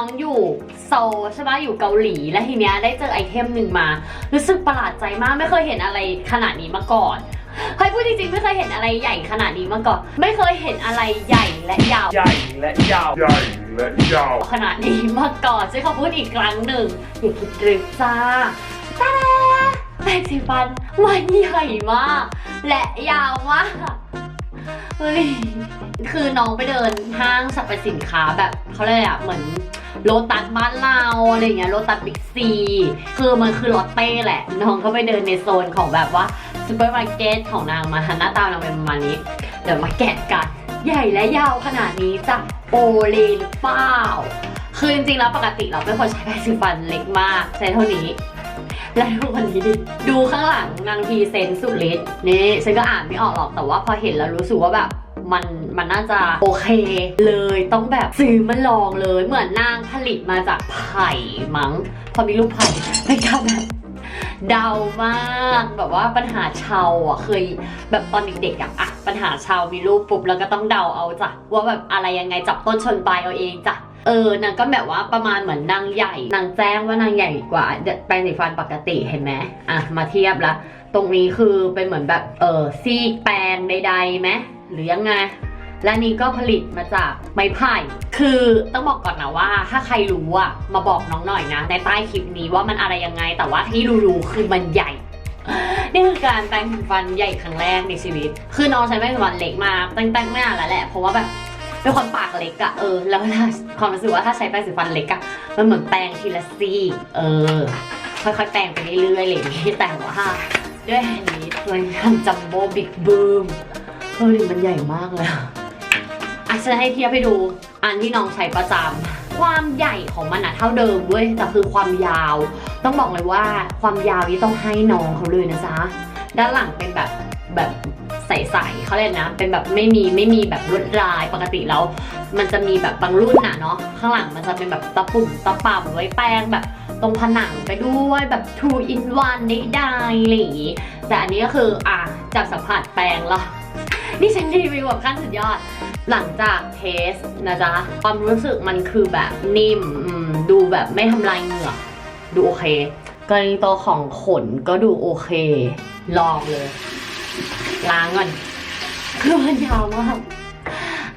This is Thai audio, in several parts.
องอยู่โซลใช่ปะอยู่เกาหลี แล้วทีเนี้ยได้เจอไอเทมหนึ่งมา รู้สึกประหลาดใจมากไม่เคยเห็นอะไรขนาดนี้มาก่อนเฮ้ยพูดจริงๆไม่เคยเห็นอะไรใหญ่ขนาดนี้มาก่อน ไม่เคยเห็นอะไรใหญ่และยาว ใหญ่และยาว ใหญ่และยาว ขนาดนี้มาก่อนใช้คำพูดอีกครั้งหนึ่งอย่าคิดดริฟจ้าแต่แปรงสีฟันมันใหญ่มาก และยาวมาก เฮ้ย คือน้องไปเดินห้างสรรพสินค้าแบบเขาเรียกอะเหมือนโลตัสบ้านเราอะไรอย่างเงี้ยโลตัสบิ๊กซีคือมันคือลอตเต้แหละ น้องก็ไปเดินในโซนของแบบว่าซูเปอร์มาร์เก็ตของนางมาหน้าตานางเป็นประมาณนี้ เดี๋ยวมาแกะกัน ใหญ่และยาวขนาดนี้จะโอเลหรือเปล่าคือจริงๆแล้วปกติเราเป็นคนใช้แปรงสีฟันเล็กมากใช้เท่านี้ และทุกวันนี้ดิดูข้างหลังนางพีเซนสุดฤทธิ์นี่ฉันก็อ่านไม่ออกหรอกแต่ว่าพอเห็นแล้วรู้สึกว่าแบบมันมันน่าจะโอเคเลยต้องแบบซื้อมาลองเลย เหมือนนางผลิตมาจากไผ่มั้ง พอมีรูปไผ่เป็นการแบบเดามากแบบว่าปัญหาชาวอะเคยแบบตอนเด็กๆอะอะปัญหาชาวมีรูปปุ๊บแล้วก็ต้องเดาเอาจ้ะว่าแบบอะไรยังไงจับต้นชนปลายเอาเองจ้ะ เออนางก็แบบว่าประมาณเหมือนนางใหญ่ นางแจ้งว่านางใหญ่กว่าแปรงสีฟันปกติเห็นไหมอะมาเทียบละตรงนี้คือเป็นเหมือนแบบเออซีกแปรงใดๆไหมหรือยังไงและนี่ก็ผลิตมาจากไม้ไผ่ คือต้องบอกก่อนนะว่า ถ้าใครรู้อะมาบอกน้องหน่อยนะ ในใต้คลิปนี้ว่ามันอะไรยังไง แต่ว่าที่รู้ๆคือมันใหญ่ นี่คือการแปรงสีฟันใหญ่ครั้งแรกในชีวิต คือน้องใช้แปรงฟันเล็กมาตั้งแต่ไม่นานแล้วแหละ เพราะว่าแบบ เป็นคนปากเล็กอะเออ แล้วถ้าความรู้สึกว่าถ้าใช้แปรงสีฟันเล็กอะมันเหมือนแปรงทีละซี่เออ ค่อยๆแปรงไปเรื่อยๆอะไรอย่างนี้แต่ว่าด้วยอันนี้มันทำจัมโบ้บิ๊กบูมเฮ้ยมันใหญ่มากเลยอะอะฉันให้เทียบให้ดูอันที่น้องใช้ประจำความใหญ่ของมันอะเท่าเดิมเว้ยแต่คือความยาว ต้องบอกเลยว่าความยาวนี้ต้องให้น้องเขาเลยนะจ๊ะด้านหลังเป็นแบบแบบ ใสๆเขาเลยกนะเป็นแบบไม่มีไม่มีแบบลวดลายปกติแล้ว มันจะมีแบบบางรุ่นน่ะเนาะข้างหลังมันจะเป็นแบบตะปุ่มตะป่ำไว้แป้งแบบตรงผนังไปด้วยแบบ two in one ได้ได้อะไรอย่างงี้แต่อันนี้ก็คืออะจับสัมผัสแปรงล้วนี่ฉันรีวิวแบบขั้นสุดยอด หลังจากเทสนะจ๊ะ ความรู้สึกมันคือแบบนิ่มอืมดูแบบไม่ทำลายเหงือกดูโอเคกรณีตัวของขนก็ดูโอเค ลองเลย ล้างก่อนคือมันยาวมาก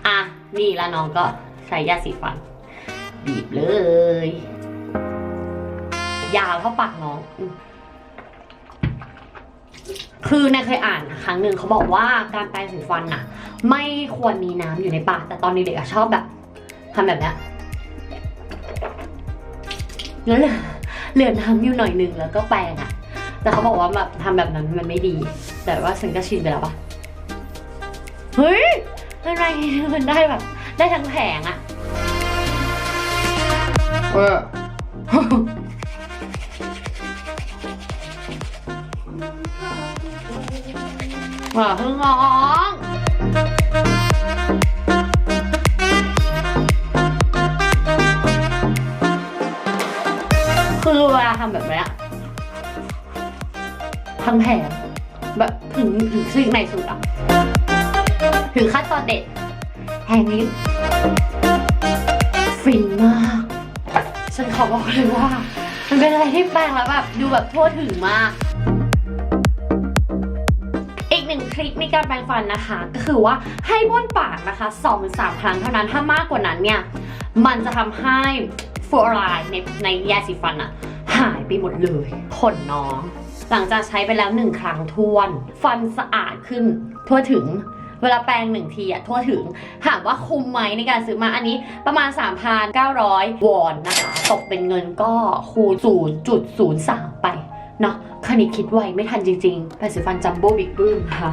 อะนี่แล้วน้องก็ใช้ยาสีฟัน บีบเลย ยาวเท่าปากน้องอคือเนยเคยอ่านครั้งหนึ่งเขาบอกว่าการแปรงสีฟันน่ะ ไม่ควรมีน้ำอยู่ในปาก แต่ตอนนี้เด็กชอบแบบทำแบบนี้แล้วเหลือเหลือน้ำอยู่หน่อยหนึงแล้วก็แปรงอะ แต่เขาบอกว่าแบบทำแบบนั้นมันไม่ดี แต่ว่าฉันก็ชินไปแล้วปะเฮ้ยอะไรมันได้แบบ ได้ทั้งแผงอะเออว่าเพิ่งร้องคือเวลาทำแบบนี้ ทั้งแผงแบบถึงถึงสิ่งในสุดอะถึงขั้นตอนเด็ดแหงนี้ฟินมาก ฉันขอบอกเลยว่า มันเป็นอะไรที่แปลงแล้วแบบดูแบบทั่วถึงมาก อีกหนึ่งทริคในการแปรงฟันนะคะ ก็คือว่าให้บ้วนปากนะคะ2อถึงสครั้งเท่านั้นถ้ามากกว่านั้นเนี่ย มันจะทำให้ฟลูออไรด์ในในยาสีฟันอะหายไปหมดเลยขนน้อง หลังจากใช้ไปแล้วหนึ่งครั้งทวน ฟันสะอาดขึ้นทั่วถึงเวลาแปรงหนึ่งทีอะทั่วถึงถามว่าคุ้มไหมในการซื้อมาอันนี้ประมาณ 3,900 วอนนะคะ ตกเป็นเงินก็คูณ 0.03 ไป เนาะคันนี้คิดไวไม่ทันจริงๆแปรงสีฟันจัมโบ้บิ๊กบึ้มค่ะ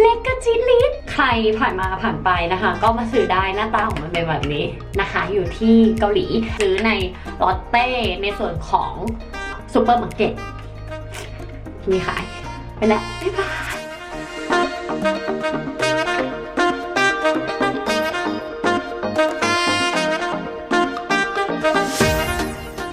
เล็กกระจิลิดใครผ่านมาผ่านไปนะคะ ก็มาซื้อได้หน้าตาของมันเป็นแบบนี้นะคะ อยู่ที่เกาหลี ซื้อในลอตเต้ในส่วนของซูเปอร์มาร์เก็ต มีขาย ไปแล้ว บ๊ายบาย